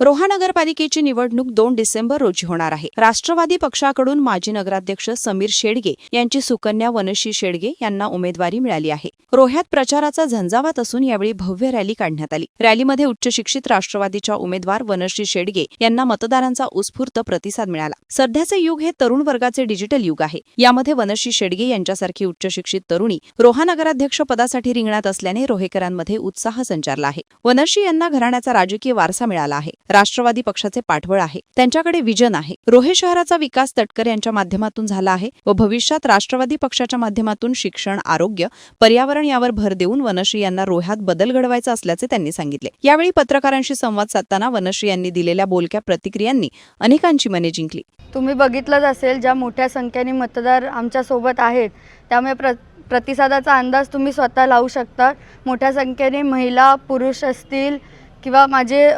रोहा नगरपालिकेची निवडणूक दोन डिसेंबर रोजी होणार आहे. राष्ट्रवादी पक्षाकडून माजी नगराध्यक्ष समीर शेडगे यांची सुकन्या वनशी शेडगे यांना उमेदवारी मिळाली आहे. रोह्यात प्रचाराचा झंझावात असून यावेळी भव्य रॅली काढण्यात आली. रॅलीमध्ये उच्च शिक्षित राष्ट्रवादीच्या उमेदवार वनश्री शेडगे यांना मतदारांचा उत्स्फूर्त प्रतिसाद मिळाला. सध्याचे युग हे तरुण वर्गाचे डिजिटल युग आहे. यामध्ये वनश्री शेडगे यांच्यासारखी उच्च शिक्षित तरुणी रोहा नगराध्यक्ष पदासाठी रिंगणात असल्याने रोहेकरांमध्ये उत्साह संचारला आहे. वनश्री यांना घराण्याचा राजकीय वारसा मिळाला आहे. राष्ट्रवादी पक्षाचे पाठबळ आहे. त्यांच्याकडे विजन आहे. रोहे शहराचा विकास तटकर यांच्या माध्यमातून झाला आहे व भविष्यात राष्ट्रवादी पक्षाच्या माध्यमातून शिक्षण आरोग्य पर्यावरण यावर भर देऊन वनश्री यांना रोह्यात बदल घडवायचा असल्याचे त्यांनी सांगितले. यावेळी पत्रकारांशी संवाद साधताना वनश्री यांनी दिलेल्या बोलक्या प्रतिक्रियांनी अनेकांची मने जिंकली. तुम्ही बघितलंच असेल ज्या मोठ्या संख्येने मतदार आमच्यासोबत आहेत त्यामुळे प्र प्रतिसादाचा अंदाज तुम्ही स्वतः लावू शकता. मोठ्या संख्येने महिला पुरुष असतील किंवा माझे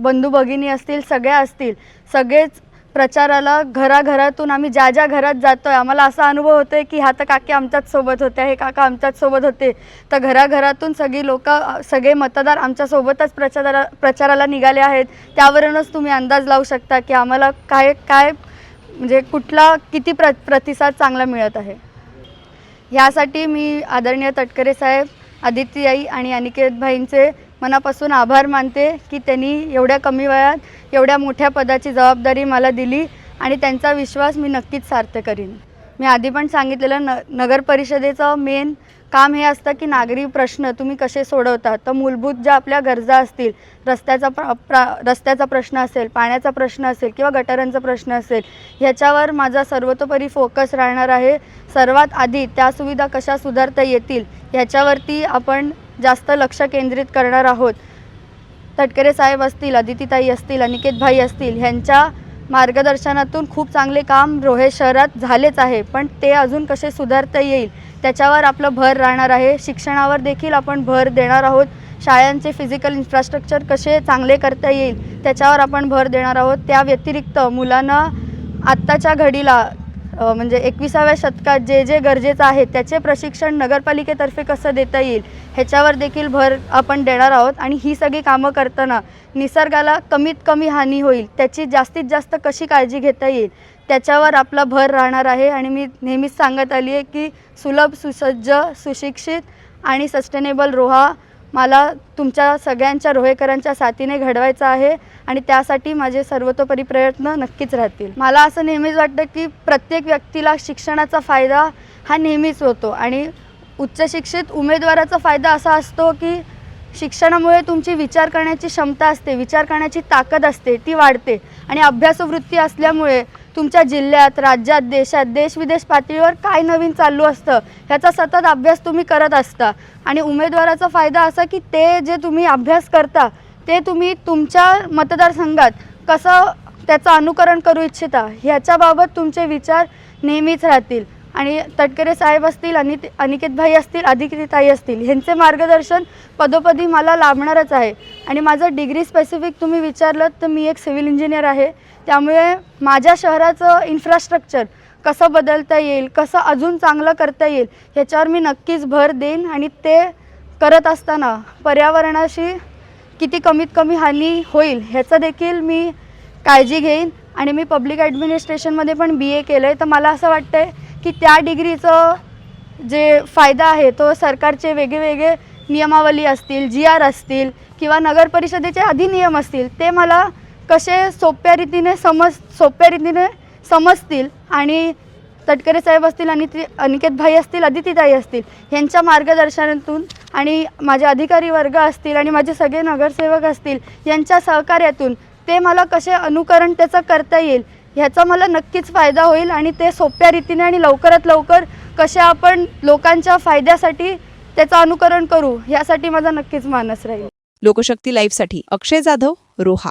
बंधू भगिनी असतील सगळ्या असतील सगळेच प्रचाराला घराघरातून आम्ही ज्या ज्या घरात जातो आहे आम्हाला असा अनुभव होतो आहे की हा तर काकी आमच्याच सोबत होते हे काका आमच्याच सोबत होते. तर घराघरातून सगळी लोक सगळे मतदार आमच्यासोबतच प्रचारा प्रचाराला निघाले आहेत. त्यावरूनच तुम्ही अंदाज लावू शकता की आम्हाला काय काय म्हणजे कुठला किती प्र प्रतिसाद चांगला मिळत आहे. ह्यासाठी मी आदरणीय तटकरे साहेब आदित्य आई आणि अनिकेत भाईंचे मनापासून आभार मानते की त्यांनी एवढ्या कमी वयात एवढ्या मोठ्या पदाची जबाबदारी मला दिली आणि त्यांचा विश्वास मी नक्कीच सार्थ करीन. मी आधी पण सांगितलेलं न नगर परिषदेचं मेन काम हे असतं की नागरी प्रश्न तुम्ही कसे सोडवता. तर मूलभूत ज्या आपल्या गरजा असतील रस्त्याचा प्र प्रा रस्त्याचा प्रश्न असेल पाण्याचा प्रश्न असेल किंवा गटारांचा प्रश्न असेल ह्याच्यावर माझा सर्वतोपरी फोकस राहणार आहे. सर्वात आधी त्या सुविधा कशा सुधारता येतील ह्याच्यावरती आपण जास्त लक्ष केंद्रित करणार आहोत. तटकरे साहेब असतील अदितीताई असतील अनिकेत भाई असतील ह्यांच्या मार्गदर्शनातून खूप चांगले काम रोहे शहरात झालेच आहे. पण ते अजून कसे सुधारता येईल त्याच्यावर आपलं भर राहणार आहे. शिक्षणावर देखील आपण भर देणार आहोत. शाळांचे फिजिकल इन्फ्रास्ट्रक्चर कसे चांगले करता येईल त्याच्यावर आपण भर देणार आहोत. त्या व्यतिरिक्त मुलांना आत्ताच्या घडीला म्हणजे एकविसाव्या शतकात जे जे गरजेचं आहे त्याचे प्रशिक्षण नगरपालिकेतर्फे कसं देता येईल ह्याच्यावर देखील भर आपण देणार आहोत. आणि ही सगळी कामं करताना निसर्गाला कमीत कमी हानी होईल त्याची जास्तीत जास्त कशी काळजी घेता येईल त्याच्यावर आपला भर राहणार आहे. आणि मी नेहमीच सांगत आली आहे की सुलभ सुसज्ज सुशिक्षित आणि सस्टेनेबल रोहा मला तुमच्या सगळ्यांच्या रोहेकरांच्या साथीने घडवायचं आहे आणि त्यासाठी माझे सर्वतोपरी प्रयत्न नक्कीच राहतील. मला असं नेहमीच वाटतं की प्रत्येक व्यक्तीला शिक्षणाचा फायदा हा नेहमीच होतो आणि उच्च शिक्षित उमेदवाराचा फायदा असा असतो की शिक्षणामुळे तुमची विचार करण्याची क्षमता असते विचार करण्याची ताकद असते ती वाढते आणि अभ्यासवृत्ती असल्यामुळे तुमच्या जिल्ह्यात राज्यात देशात देश विदेश पातळीवर काय नवीन चालू असतं ह्याचा सतत अभ्यास तुम्ही करत असता. आणि उमेदवाराचा फायदा असा की ते जे तुम्ही अभ्यास करता ते तुम्ही तुमच्या मतदारसंघात कसं त्याचं अनुकरण करू इच्छिता ह्याच्याबाबत तुमचे विचार नेहमीच राहतील. आणि तटकरे साहेब असतील आणि अनिकेत भाई असतील अधिकृताई असतील ह्यांचे मार्गदर्शन पदोपदी मला लाभणारच आहे. आणि माझं डिग्री स्पेसिफिक तुम्ही विचारलं तर मी एक सिव्हिल इंजिनियर आहे. त्यामुळे माझ्या शहराचं इन्फ्रास्ट्रक्चर कसं बदलता येईल कसं अजून चांगलं करता येईल ह्याच्यावर मी नक्कीच भर देईन आणि ते करत असताना पर्यावरणाशी किती कमीत कमी हानी होईल ह्याचं देखील मी काळजी घेईन. आणि मी पब्लिक ॲडमिनिस्ट्रेशनमध्ये पण बी ए केलं आहे तर मला असं वाटतं आहे की त्या डिग्रीचं जे फायदा आहे तो सरकारचे वेगवेगळे नियमावली असतील जी आर असतील किंवा नगरपरिषदेचे अधिनियम असतील ते मला कसे सोप्या रीतीने समज सोप्या रीतीने समजतील आणि तटकरे साहेब असतील आणि ते अनिकेत भाई असतील अदितीताई असतील ह्यांच्या मार्गदर्शनातून आणि माझे अधिकारी वर्ग असतील आणि माझे सगळे नगरसेवक असतील यांच्या सहकार्यातून ते मला कसे अनुकरण त्याचं करता येईल ह्याचा मला नक्कीच फायदा होईल आणि ते सोप्या रीतीने आणि लवकरात लवकर कसे आपण लोकांच्या फायद्यासाठी त्याचं अनुकरण करू यासाठी माझा नक्कीच मानस राहील. लोकशक्ती लाईव्हसाठी अक्षय जाधव रोहा.